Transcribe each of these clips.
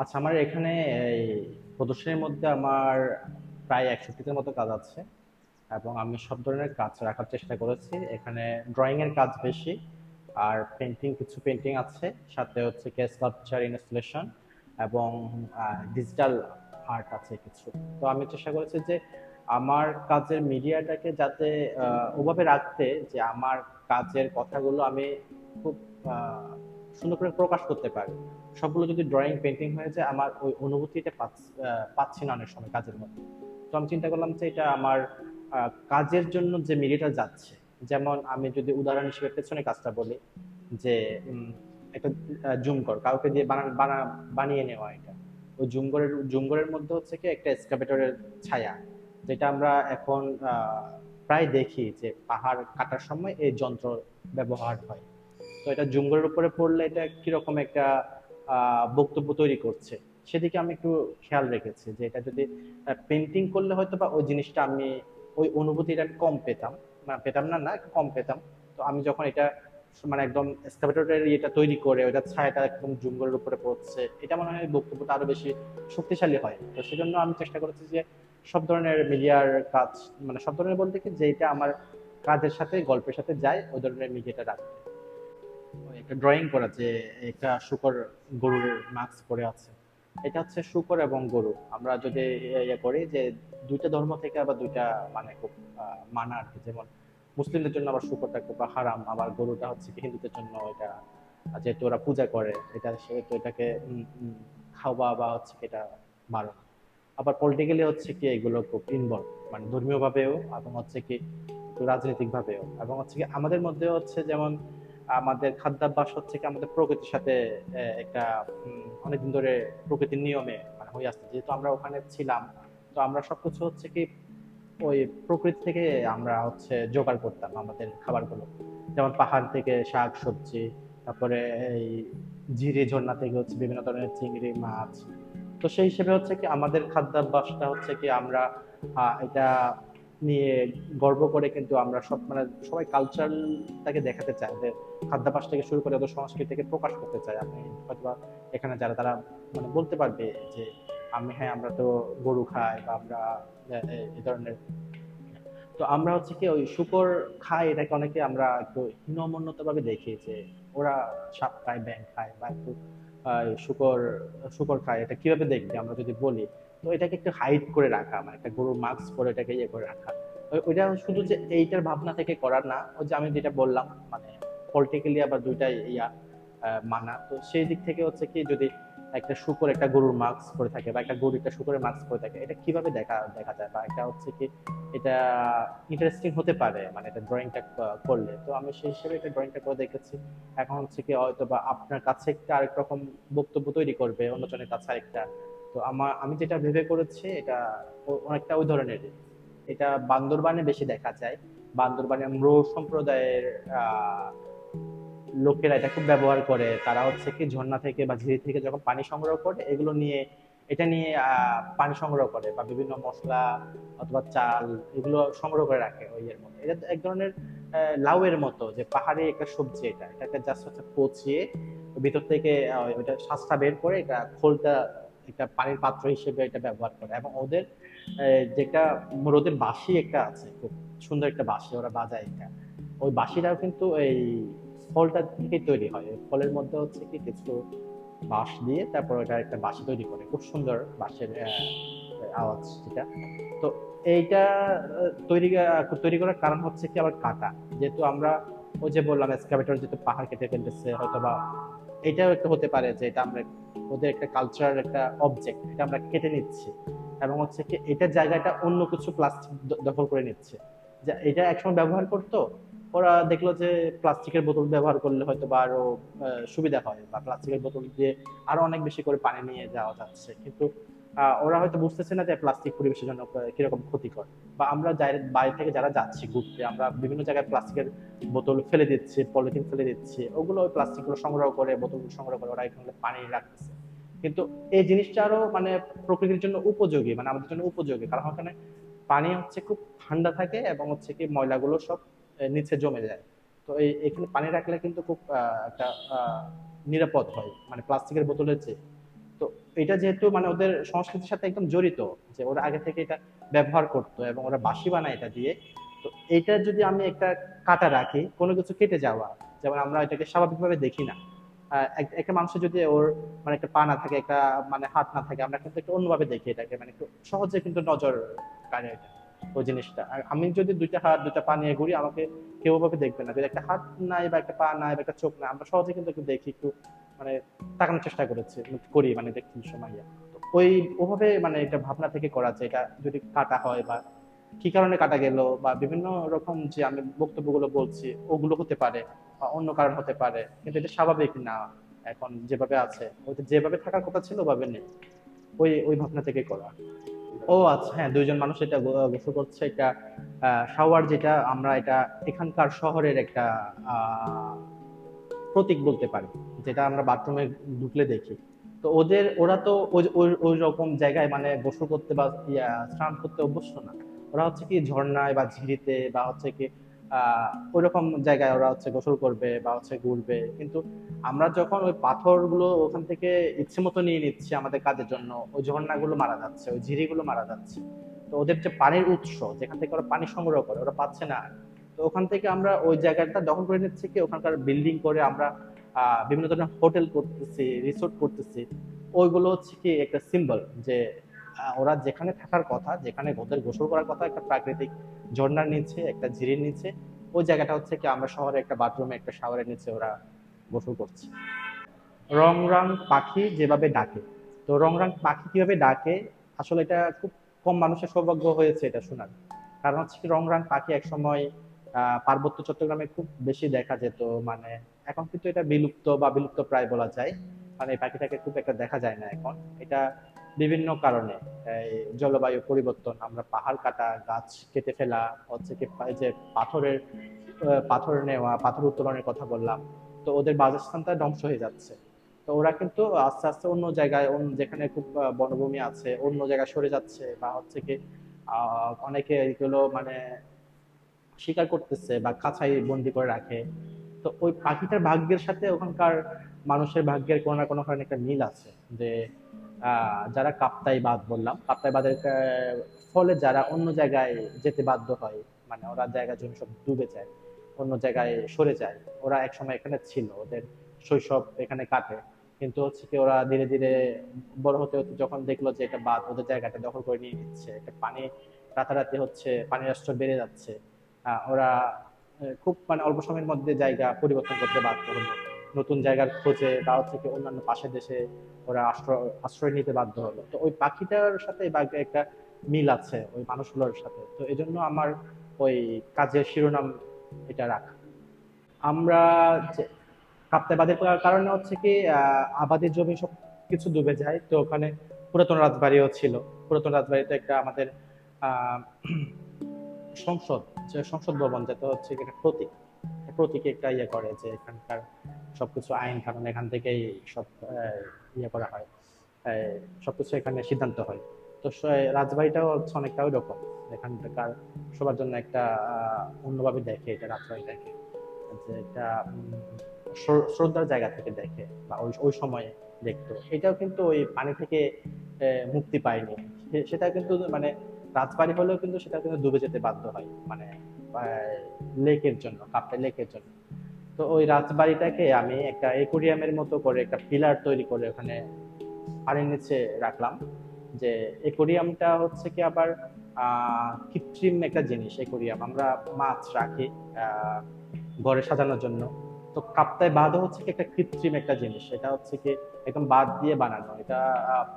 আচ্ছা আমার এখানে এই প্রদর্শনীর মধ্যে আমার প্রায় একষট্টিটার মতো কাজ আছে এবং আমি সব ধরনের কাজ রাখার চেষ্টা করেছি। এখানে ড্রয়িং এর কাজ বেশি আর পেন্টিং কিছু পেন্টিং আছে, সাথে হচ্ছে কি স্কাল্পচার ইনস্টলেশন এবং ডিজিটাল আর্ট আছে কিছু। তো আমি চেষ্টা করেছি যে আমার কাজের মিডিয়াটাকে যাতে ওভাবে রাখতে যে আমার কাজের কথাগুলো আমি খুব সুন্দর করে প্রকাশ করতে পারি। সবগুলো যদি ড্রয়িং পেন্টিং হয়ে যায়, আমার ওই অনুভূতিটা পাচ্ছ- না অনেক সময় কাজের মধ্যে। তো আমি চিন্তা করলাম যে এটা আমার কাজের জন্য যে মিডিয়াটা যাচ্ছে, যেমন আমি যদি উদাহরণ হিসেবে পেছনে কাজটা বলি, যে একটা জুম কর, কাউকে দিয়ে বানা, বানা- বানিয়ে নেওয়া এটা। ওই জুমগরের জুমগরের মধ্যে হচ্ছে কি, একটা এক্সকাভেটরের ছায়া, যেটা আমরা এখন প্রায় দেখি যে পাহাড় কাটার সময় এই যন্ত্র ব্যবহার হয়। তো এটা জুমগরের উপরে পড়লে এটা কীরকম একটা বক্তব্য তৈরি করছে? সেদিকে আমি একটু খেয়াল রেখেছি যে এটা যদি পেন্টিং করলে হয়তো বা ওই জিনিসটা আমি, ওই অনুভূতিটা কম পেতাম। না পেতাম না না কম পেতাম। তো আমি যখন এটা মানে একদম এক্সকাভেটরের ইয়েটা তৈরি করে, ওইটা ছায়াটা একদম জঙ্গলের উপরে পড়ছে, এটা মনে হয় বক্তব্যটা আরও বেশি শক্তিশালী হয়। তো সেজন্য আমি চেষ্টা করেছি যে সব ধরনের মিডিয়ার কাজ মানে সব ধরনের বলতে কি যেটা আমার কাজের সাথে, গল্পের সাথে যায়, ওই ধরনের মিডিয়াটা রাখতে। একটা ড্রয়িং করা যে একটা শুকর গরুর মাস্ক পরে আছে। এটা হচ্ছে শুকর এবং গরু। আমরা যদি ইয়ে করি যে দুইটা ধর্ম থেকে আবার দুইটা মানে খুব মানা আর কি। যেমন মুসলিমদের জন্য আবার শুকরটা খুব হারাম, আবার গরুটা হচ্ছে কি হিন্দুদের জন্য এটা, যেহেতু ওরা পূজা করে, এটা সেহেতু এটাকে খাওয়া বা হচ্ছে এটা বারণ আবার পলিটিক্যালি হচ্ছে কি এগুলো খুব ইনভলভ মানে ধর্মীয় ভাবেও এবং হচ্ছে কি রাজনৈতিক ভাবেও এবং হচ্ছে কি আমাদের মধ্যে হচ্ছে যেমন আমাদের খাদ্যাভ্যাস হচ্ছে কি আমাদের প্রকৃতির সাথে একটা অনেকদিন ধরে প্রকৃতির নিয়মে মানে হয়ে আসছে। যেহেতু আমরা ওখানে ছিলাম, তো আমরা সবকিছু হচ্ছে কি ওই প্রকৃতি থেকে আমরা হচ্ছে জোগাড় করতাম আমাদের খাবারগুলো। যেমন পাহাড় থেকে শাক, সবজি, তারপরে এই ঝিরি ঝর্ণা থেকে হচ্ছে বিভিন্ন ধরনের চিংড়ি, মাছ। তো সেই হিসেবে হচ্ছে কি আমাদের খাদ্যাভ্যাসটা হচ্ছে কি আমরা এটা নিয়ে গর্ব করে কিন্তু আমরা সব মানে সবাই কালচারটাকে দেখাতে চায়, যে খাদ্যাভ্যাস থেকে শুরু করে ওদের সংস্কৃতিকে প্রকাশ করতে চায়। আপনি হয়তোবা এখানে যারা, তারা মানে বলতে পারবে যে আমি হ্যাঁ আমরা তো গরু খাই বা আমরা এই ধরনের। তো আমরা হচ্ছে কি ওই শুকর খাই এটাকে অনেকে আমরা একটু হীনমন্যতা ভাবে দেখি যে ওরা সাপ খায় ব্যাং খায় বা একটু শুকর শুকর খায়, এটা কীভাবে দেখবে? আমরা যদি বলি তো এটাকে একটু হাইড করে রাখা মানে একটা গরুর মাস্ক পরে এটাকে ইয়ে করে রাখা। ওই- ওইটা শুধু যে এইটার ভাবনা থেকে করার না, ওই যে আমি যেটা বললাম মানে পলিটিক্যালি আবার দুইটাই ইয়া মানা। তো সেই দিক থেকে হচ্ছে কি, যদি একটা শুকর একটা গরুর মাস্ক পরে থাকে বা একটা গরু একটা শুকরের মাস্ক পরে থাকে, এটা কীভাবে দেখা দেখা যায়? বা এটা হচ্ছে কি, এটা ইন্টারেস্টিং হতে পারে মানে এটা ড্রয়িংটা করলে। তো আমি সেই হিসেবে এটা ড্রয়িংটা করে দেখেছি। এখন হচ্ছে কি হয়তো বা আপনার কাছে একটা আরেক রকম বক্তব্য তৈরি করবে, অন্যজনের কাছে আরেকটা। তো আমার, আমি যেটা ভেবে করেছি, এটা অনেকটা ওই ধরনের। এটা বান্দরবানে বেশি দেখা যায়। বান্দরবানে ম্রো সম্প্রদায়ের লোকেরা এটা খুব ব্যবহার করে। তারা হচ্ছে কি ঝর্ণা থেকে বা ঝিরি থেকে যখন পানি সংগ্রহ করে, এগুলো নিয়ে, এটা নিয়ে পানি সংগ্রহ করে বা বিভিন্ন মশলা অথবা চাল এগুলো সংগ্রহ করে রাখে ওই এর মধ্যে। এটা এক ধরনের লাউয়ের মতো যে পাহাড়ে একটা সবজি এটা। এটাকে জাস্ট হচ্ছে পচিয়ে, ভিতর থেকে ওইটা শ্বাসটা বের করে এটা খোলটা একটা পানির পাত্র হিসেবে এটা ব্যবহার করে এবং ওদের যেটা ওদের বাঁশি একটা আছে, খুব সুন্দর একটা বাঁশি, ওরা বাজায় এটা। ওই বাঁশিটাও কিন্তু এই ফলটা থেকে তৈরি হয়। ফলের মধ্যে হচ্ছে কি কিছু বাঁশ দিয়ে তারপর ওটা একটা বাঁশি তৈরি করে। খুব সুন্দর বাঁশের আওয়াজ যেটা তো এইটা তৈরি তৈরি করার কারণ হচ্ছে কি আবার কাটা। যেহেতু আমরা ওই যে বললাম এক্সকাভেটর যেহেতু পাহাড় কেটে ফেলতেছে হয়তো বা এটাও একটা হতে পারে যে এটা আমরা ওদের একটা কালচারাল একটা অবজেক্ট এটা আমরা কেটে নিচ্ছি এবং হচ্ছে কি এটা জায়গাটা অন্য কিছু প্লাস্টিক দখল করে নিচ্ছে। যা, এটা একসময় ব্যবহার করতো, ওরা দেখল যে প্লাস্টিকের বোতল ব্যবহার করলে হয়তো বা আরও সুবিধা হয় বা প্লাস্টিকের বোতল দিয়ে আরও অনেক বেশি করে পানি নিয়ে যাওয়া যাচ্ছে। কিন্তু ওরা হয়তো বুঝতেছে না যে প্লাস্টিক পরিবেশের জন্য কীরকম ক্ষতিকর। বা আমরা বাইরে থেকে যারা যাচ্ছি ঘুরতে, আমরা বিভিন্ন জায়গায় প্লাস্টিকের বোতল ফেলে দিচ্ছি, পলিথিন ফেলে দিচ্ছি, ওগুলো ওই প্লাস্টিকগুলো সংগ্রহ করে, বোতলগুলো সংগ্রহ করে, ওরা এখানে পানি রাখতেছে। কিন্তু এই জিনিসটা আরও মানে প্রকৃতির জন্য উপযোগী মানে আমাদের জন্য উপযোগী। কারণ ওখানে পানি হচ্ছে খুব ঠান্ডা থাকে এবং হচ্ছে কি ময়লাগুলো সব নিচে জমে যায়। তো এই, এখানে পানি রাখলে কিন্তু খুব একটা নিরাপদ হয়। মানে প্লাস্টিকের বোতলের চেয়ে। এটা যেহেতু মানে ওদের সংস্কৃতির সাথে একদম জড়িত, যে ওরা আগে থেকে এটা ব্যবহার করতো এবং ওরা বাঁশি বানায় এটা দিয়ে, তো এটা যদি আমি একটা কাটা রাখি, কোনো কিছু কেটে যাওয়া, যেমন আমরা এটাকে স্বাভাবিকভাবে দেখি না। একটা মানুষের যদি ওর মানে একটা পা না থাকে, একটা মানে হাত না থাকে, আমরা কিন্তু একটু অন্যভাবে দেখি এটাকে মানে একটু সহজে কিন্তু নজর কাড়ে এটা, ওই জিনিসটা। আর আমি যদি দুইটা হাত, দুইটা পা নিয়ে ঘুরি, আমাকে কেউ ওভাবে দেখবে না। যদি একটা হাত নাই বা একটা পা নাই বা একটা চোখ নাই, আমরা সহজে কিন্তু একটু দেখি একটু মানে তাকানোর চেষ্টা করেছি করি মানে দেখতে সময় ওই ওভাবে মানে এটা ভাবনা থেকে করা যায় এটা যদি কাটা হয় বা কি কারণে কাটা গেল বা বিভিন্ন রকম যে আমি বক্তব্যগুলো বলছি ওগুলো হতে পারে বা অন্য কারণ হতে পারে কিন্তু এটা স্বাভাবিক না। এখন যেভাবে আছে ওইটা যেভাবে থাকার কথা ছিল ওভাবে নেই। ওই ওই ভাবনা থেকে করা। ও আচ্ছা হ্যাঁ দুইজন মানুষ এটা গোসল করছে এটা শাওয়ার যেটা আমরা এটা এখানকার শহরের একটা আহ, প্রতীক বলতে পারি, যেটা আমরা বাথরুমে ঢুকলে দেখি। তো ওদের, ওরা তো ওই- ওই রকম জায়গায় মানে গোসল করতে বা স্নান করতে অভ্যস্ত না। ওরা হচ্ছে কি ঝর্ণায় বা ঝিরিতে বা হচ্ছে কি ওই রকম জায়গায় ওরা হচ্ছে গোসল করবে বা হচ্ছে ঘুরবে। কিন্তু আমরা যখন ওই পাথরগুলো ওখান থেকে ইচ্ছে মতো নিয়ে নিচ্ছি আমাদের কাজের জন্য, ওই ঝর্ণাগুলো মারা যাচ্ছে, ওই ঝিরিগুলো মারা যাচ্ছে। তো ওদের যে পানির উৎস, যেখান থেকে ওরা পানি সংগ্রহ করে, ওরা পাচ্ছে না। তো ওখান থেকে আমরা ওই জায়গাটা দখল করে নিচ্ছি কি ওখানকার বিল্ডিং করে আমরা বিভিন্ন ধরনের হোটেল করতেছি রিসোর্ট করতেছি। ওইগুলো হচ্ছে কি একটা সিম্বল যে ওরা যেখানে থাকার কথা, যেখানে ওদের গোসল করার কথা একটা প্রাকৃতিক ঝর্ণার নিচে একটা ঝিরির নিচে ওই জায়গাটা হচ্ছে কি আমরা শহরে একটা বাথরুমে একটা শাওয়ারের নিচে ওরা গোসল করছে। রং রং পাখি যেভাবে ডাকে, তো রং রং পাখি কীভাবে ডাকে, আসলে এটা খুব কম মানুষের সৌভাগ্য হয়েছে এটা শোনার। কারণ হচ্ছে কি রং রং পাখি এক সময় পার্বত্য চট্টগ্রামে খুব বেশি দেখা যেত মানে এখন কিন্তু এটা বিলুপ্ত বা বিলুপ্ত প্রায় বলা যায়। মানে এই পাখিটাকে খুব একটা দেখা যায় না এখন। এটা বিভিন্ন কারণে জলবায়ু পরিবর্তন, আমরা পাহাড় কাটা, গাছ কেটে ফেলা, হচ্ছে কি যে পাথরের পাথর নেওয়া, পাথর উত্তোলনের কথা বললাম, তো ওদের বাসস্থানটা ধ্বংস হয়ে যাচ্ছে। তো ওরা কিন্তু আস্তে আস্তে অন্য জায়গায় যেখানে খুব বনভূমি আছে, অন্য জায়গায় সরে যাচ্ছে বা হচ্ছে কি অনেকে এগুলো মানে শিকার করতেছে বা কাছাই বন্দি করে রাখে। তো ওই পাখিটার ভাগ্যের সাথে ওখানকার মানুষের ভাগ্যের কোনো না কোনো কারণে একটা মিল আছে যে যারা কাপ্তাই বাদ বললাম, কাপ্তাই বাদের ফলে যারা অন্য জায়গায় যেতে বাধ্য হয় মানে ওরা জায়গা জমি সব ডুবে যায়, অন্য জায়গায় সরে যায়, ওরা একসময় এখানে ছিল, ওদের শৈশব এখানে কাটে। কিন্তু হচ্ছে কি ওরা ধীরে ধীরে বড় হতে হতে যখন দেখল যে এটা বাদ ওদের জায়গাটা দখল করে নিয়ে নিচ্ছে, একটা পানি রাতারাতি হচ্ছে, পানির স্তর বেড়ে যাচ্ছে ওরা খুব মানে অল্প সময়ের মধ্যে জায়গা পরিবর্তন করতে বাধ্য হলো। নতুন জায়গার খোঁজে বা হচ্ছে কি অন্যান্য পাশের দেশে ওরা আশ্রয় আশ্রয় নিতে বাধ্য হলো। তো ওই পাখিটার সাথে একটা মিল আছে ওই মানুষগুলোর সাথে। তো এই জন্য আমার ওই কাজের শিরোনাম এটা রাখা। আমরা যে কাপ্তাইবাদের কারণে হচ্ছে কি আহ, আবাদি জমি সব কিছু ডুবে যায়। তো ওখানে পুরাতন রাজবাড়িও ছিল। পুরাতন রাজবাড়িতে একটা আমাদের সংসদ যে সংসদ ভবন যেটা হচ্ছে কি একটা প্রতীক প্রতীক একটা ইয়ে করে যে এখানকার সবকিছু আইন কানুন এখান থেকেই সব ইয়ে করা হয় সবকিছু এখানে সিদ্ধান্ত হয়। তো রাজবাড়িটাও হচ্ছে অনেকটা ওই রকম এখানকার সবার জন্য একটা অন্যভাবে দেখে, এটা রাজবাড়ি দেখে, যে এটা শ্রদ্ধার জায়গা থেকে দেখে বা ওই ওই সময়ে দেখতো। এটাও কিন্তু ওই পানি থেকে মুক্তি পায়নি। সেটা কিন্তু মানে রাজবাড়ি হলেও কিন্তু সেটা কিন্তু ডুবে যেতে বাধ্য হয় মানে লেকের জন্য কাপ্তাই লেকের জন্য। তো ওই রাজবাড়িটাকে আমি একটা একুরিয়ামের মতো করে একটা পিলার তৈরি করে ওখানে পানির নিচে রাখলাম, যে একুরিয়ামটা হচ্ছে কি আবার কৃত্রিম একটা জিনিস, একুরিয়াম। আমরা মাছ রাখি ঘরে সাজানোর জন্য। তো কাপ্তাই বাঁধও হচ্ছে কি একটা কৃত্রিম একটা জিনিস, এটা হচ্ছে কি একদম বাদ দিয়ে বানানো, এটা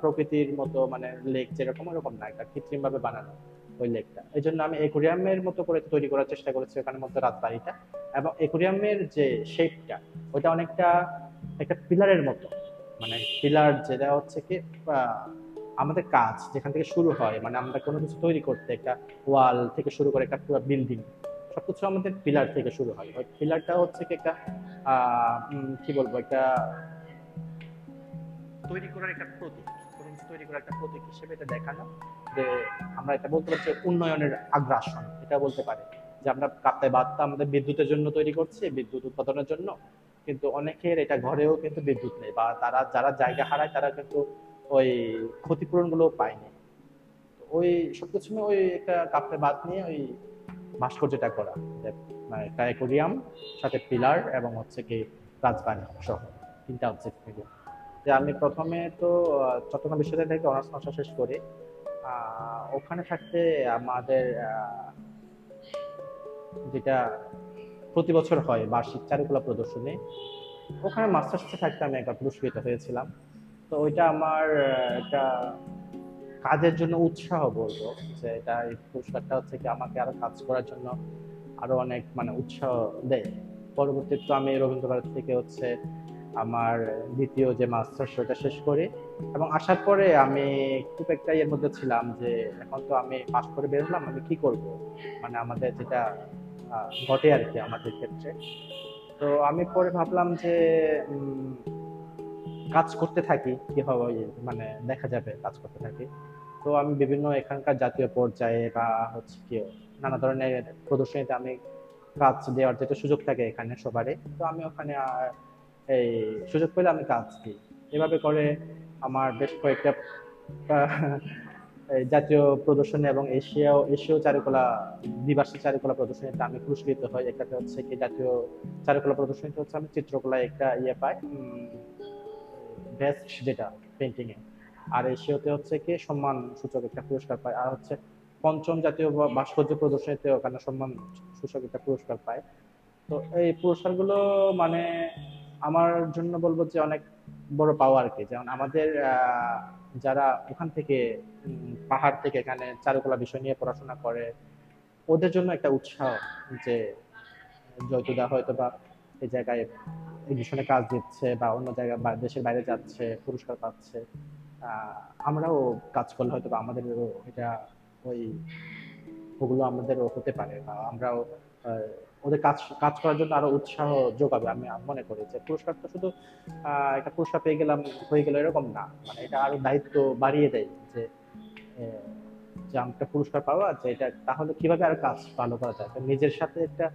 প্রকৃতির মতো মানে লেক যেরকম ওরকম না, এটা কৃত্রিম ভাবে বানানো ওই লেকটা এই জন্য আমি একুরিয়ামের মতো করে তৈরি করার চেষ্টা করেছি ওখানের মধ্যে রাজবাড়িটা এবং একুরিয়ামের যে শেপটা ওটা অনেকটা একটা পিলারের মতো। মানে পিলার যেটা হচ্ছে কি আমাদের কাজ যেখান থেকে শুরু হয় মানে আমরা কোনো কিছু তৈরি করতে একটা ওয়াল থেকে শুরু করে একটা পুরো বিল্ডিং আমাদের পিলার থেকে শুরু হয়। ওই পিলারটা হচ্ছে কি একটা কি বলব? একটা তৈরি করার একটা প্রতীক। তৈরি করার একটা প্রতীক হিসেবে এটা দেখানো যে আমরা এটা বলতে পারি যে উন্নয়নের আগ্রাসন। এটা বলতে পারি যে আমরা কাপ্তাই বাদটা আমাদের বিদ্যুতের জন্য তৈরি করছি, বিদ্যুৎ উৎপাদনের জন্য। কিন্তু অনেকের এটা ঘরেও কিন্তু বিদ্যুৎ নেই বা তারা যারা জায়গা হারায় তারা কিন্তু ওই ক্ষতিপূরণগুলো পায়নি। ওই সবকিছু ওই একটা কাপড়ে বাদ নিয়ে ওই ভাস্কর্যটা করা মানে একটা অ্যাকোরিয়াম সাথে পিলার এবং হচ্ছে কি রাজবাড়ি সহ তিনটা অবজেক্ট থেকে যে, আমি প্রথমে তো চট্টগ্রাম বিশ্ববিদ্যালয় থেকে অনার্স মাস্টার শেষ করি। ওখানে থাকতে আমাদের যেটা প্রতি বছর হয় বার্ষিক চারুকলা প্রদর্শনী, ওখানে মাস্টার্সে থাকতে আমি একবার পুরস্কৃত হয়েছিলাম। তো ওইটা আমার একটা কাজের জন্য উৎসাহ বলব, যে এটা এই পুরস্কারটা হচ্ছে কি আমাকে আরও কাজ করার জন্য আরও অনেক মানে উৎসাহ দেয়। পরবর্তীতে তো আমি রবীন্দ্রভারতী থেকে হচ্ছে আমার দ্বিতীয় যে মাস্টার্স ওটা শেষ করি এবং আসার পরে আমি খুব একটা ইয়ের মধ্যে ছিলাম যে এখন তো আমি পাস করে বের হলাম, আমি কি করব? মানে আমাদের যেটা ঘটে আর কি আমাদের ক্ষেত্রে। তো আমি পরে ভাবলাম যে কাজ করতে থাকি, কীভাবে মানে দেখা যাবে কাজ করতে থাকি। তো আমি বিভিন্ন এখানকার জাতীয় পর্যায়ে বা হচ্ছে কি নানা ধরনের প্রদর্শনীতে আমি কাজ দেওয়ার যেটা সুযোগ থাকে এখানে সবারই, তো আমি ওখানে এই সুযোগ পেলে আমি কাজ দিই। এভাবে করে আমার বেশ কয়েকটা জাতীয় প্রদর্শনী এবং এশিয়া এশীয় চারুকলা, দ্বিবার্ষিক চারুকলা প্রদর্শনীতে আমি পুরস্কৃত হই। একটাতে হচ্ছে কি জাতীয় চারুকলা প্রদর্শনীতে হচ্ছে আমি চিত্রকলায় একটা ইয়ে পাই। বেস্ট যেটা পেন্টিং এ আর এশিয়াতে হচ্ছে কি সম্মান সূচক একটা পুরস্কার পায়। আর হচ্ছে পঞ্চম জাতীয় ভাস্কর্য প্রদর্শনীতে ওখানে সম্মান সূচক একটা পুরস্কার পায়। তো এই পুরস্কারগুলো মানে আমার জন্য বলব যে অনেক বড় পাওয়া আর কি। যেমন আমাদের যারা ওখান থেকে পাহাড় থেকে এখানে চারুকলা বিষয় নিয়ে পড়াশোনা করে, ওদের জন্য একটা উৎসাহ যে জয়তুদা হয়তো বা এই জায়গায় এডিশনে কাজ দিচ্ছে বা অন্য জায়গায় দেশের বাইরে যাচ্ছে, পুরস্কার পাচ্ছে আমরাও কাজ করলে হয়তো বা আমাদেরও এটা ওই ওগুলো আমাদেরও হতে পারে বা আমরাও ওদের কাজ কাজ করার জন্য আরও উৎসাহ যোগাবে আমি মনে করি যে পুরস্কার তো শুধু একটা পুরস্কার পেয়ে গেলাম, হয়ে গেল এরকম না। মানে এটা আরও দায়িত্ব বাড়িয়ে দেয় যে যে পুরস্কার পাওয়া, যে এটা তাহলে কীভাবে আর কাজ ভালো করা যায়? নিজের সাথে একটা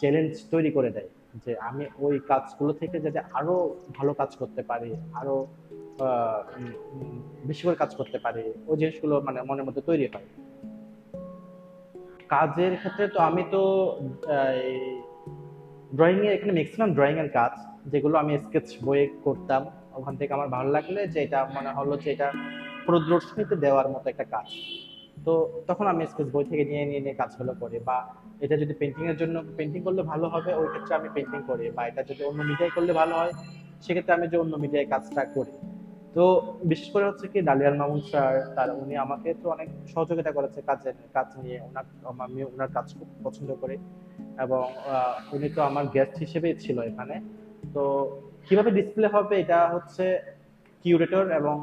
চ্যালেঞ্জ তৈরি করে দেয়। যে আমি ওই কাজগুলো থেকে যাতে আরও ভালো কাজ করতে পারি, আরও বেশি করে কাজ করতে পারি, ওই জিনিসগুলো মানে মনের মধ্যে তৈরি হয়। কাজের ক্ষেত্রে তো আমি তো ড্রয়িং এ এখানে ম্যাক্সিমাম ড্রয়িং এর কাজ, যেগুলো আমি স্কেচ বইয়ে করতাম, ওখান থেকে আমার ভালো লাগলে যে এটা মনে হলো যে এটা প্রদর্শনীতে দেওয়ার মতো একটা কাজ। তো তখন আমি স্কেচ বই থেকে নিয়ে নিয়ে নিয়ে কাজগুলো করি বা এটা যদি পেন্টিং এর জন্য পেন্টিং করলে ভালো হবে, ওই ক্ষেত্রে আমি পেন্টিং করি বা এটা যদি অন্য মিডিয়ায় করলে ভালো হয়, সেক্ষেত্রে আমি যে অন্য মিডিয়ায় কাজটা করি। তো বিশেষ করে হচ্ছে কি ডালিয়ান মামুন স্যার, তার উনি আমাকে তো অনেক সহযোগিতা করেছে কাজের, কাজ নিয়ে, ওনার, আমি ওনার কাজ খুব পছন্দ করি এবং উনি তো আমার গেস্ট হিসেবেই ছিল এখানে। তো কীভাবে ডিসপ্লে হবে এটা হচ্ছে কিউরেটর এবং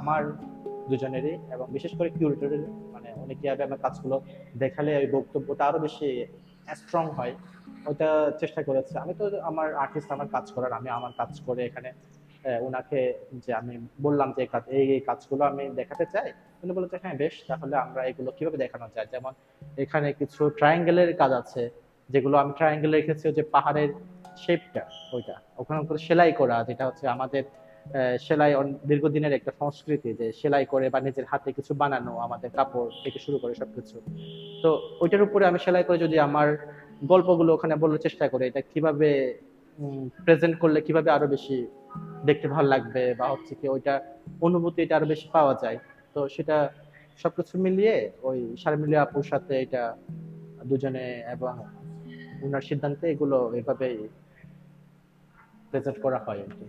আমার দুজনেরই এবং বিশেষ করে কিউরেটরের মানে উনি কীভাবে আমার কাজগুলো দেখালে ওই বক্তব্যটা আরও বেশি স্ট্রং হয়, ওইটা চেষ্টা করেছে। আমি তো আমার আর্টিস্ট আমার কাজ করার, আমি আমার কাজ করে এখানে ওনাকে যে আমি বললাম যে এই এই কাজগুলো আমি দেখাতে চাই, উনি বলেছে হ্যাঁ বেশ, তাহলে আমরা এগুলো কীভাবে দেখানো যায়? যেমন এখানে কিছু ট্রায়াঙ্গেলের কাজ আছে, যেগুলো আমি ট্রায়াঙ্গেল রেখেছি যে পাহাড়ের শেপটা ওইটা, ওখানে সেলাই করা, যেটা হচ্ছে আমাদের সেলাই দীর্ঘদিনের একটা সংস্কৃতি যে সেলাই করে বা নিজের হাতে কিছু বানানো, আমাদের কাপড় থেকে শুরু করে সবকিছু। তো ওইটার উপরে আমি সেলাই করে যদি আমার গল্পগুলো ওখানে বলার চেষ্টা করি, এটা কীভাবে প্রেজেন্ট করলে কীভাবে আরও বেশি দেখতে ভালো লাগবে বা হচ্ছে কি ওইটা অনুভূতি এটা আরও বেশি পাওয়া যায়? তো সেটা সবকিছু মিলিয়ে ওই শারমিলি আপুর সাথে এটা দুজনে এবং ওনার সিদ্ধান্তে এগুলো এভাবেই প্রেজেন্ট করা হয় আর কি।